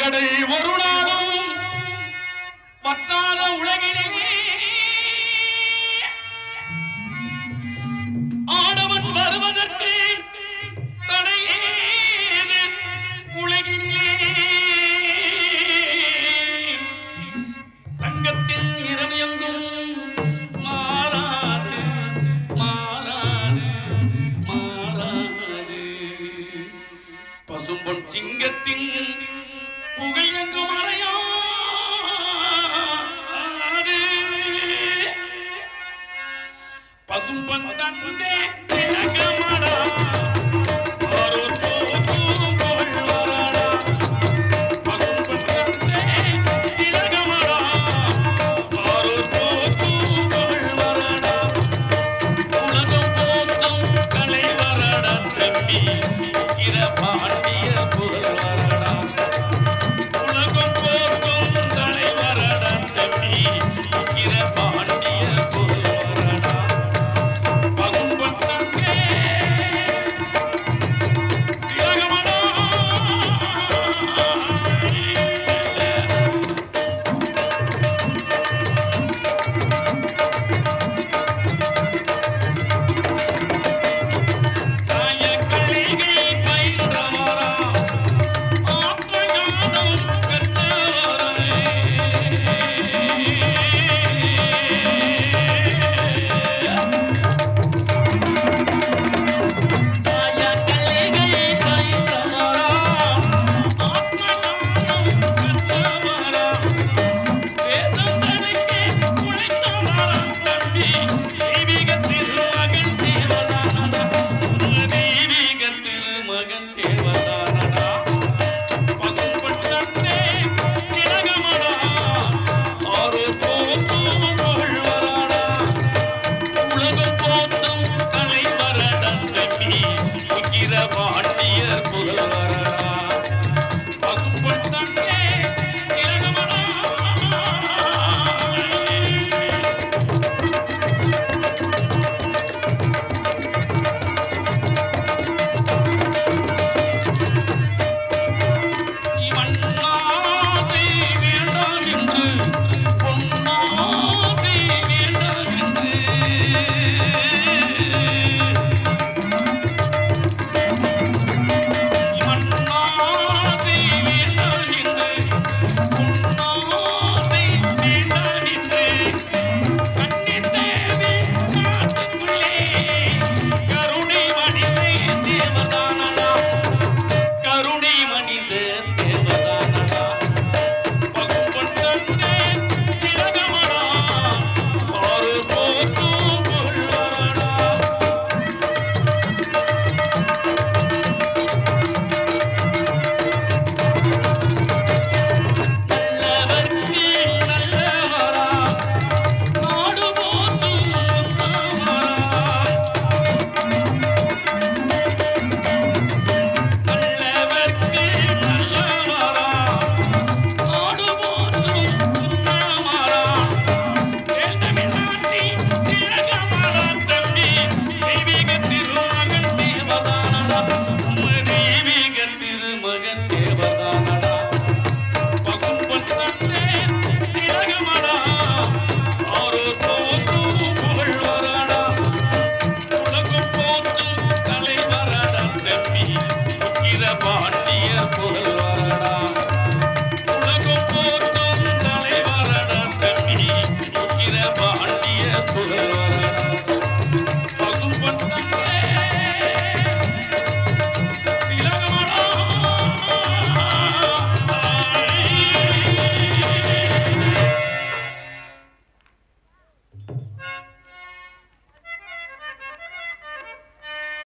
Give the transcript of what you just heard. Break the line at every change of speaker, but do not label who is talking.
கடை ஒரு நாளும் பற்றாத உலகிலே. ஆடவன் வருவதற்கு தடையேது உலகினிலே? தங்கத்தில் நிறம் எங்கும் மாறாது மாறாது மாறாது. பசும்பொன் சிங்கத்தின் புகழ் எங்கு மறையாது பசும்பன் தந்தே விலக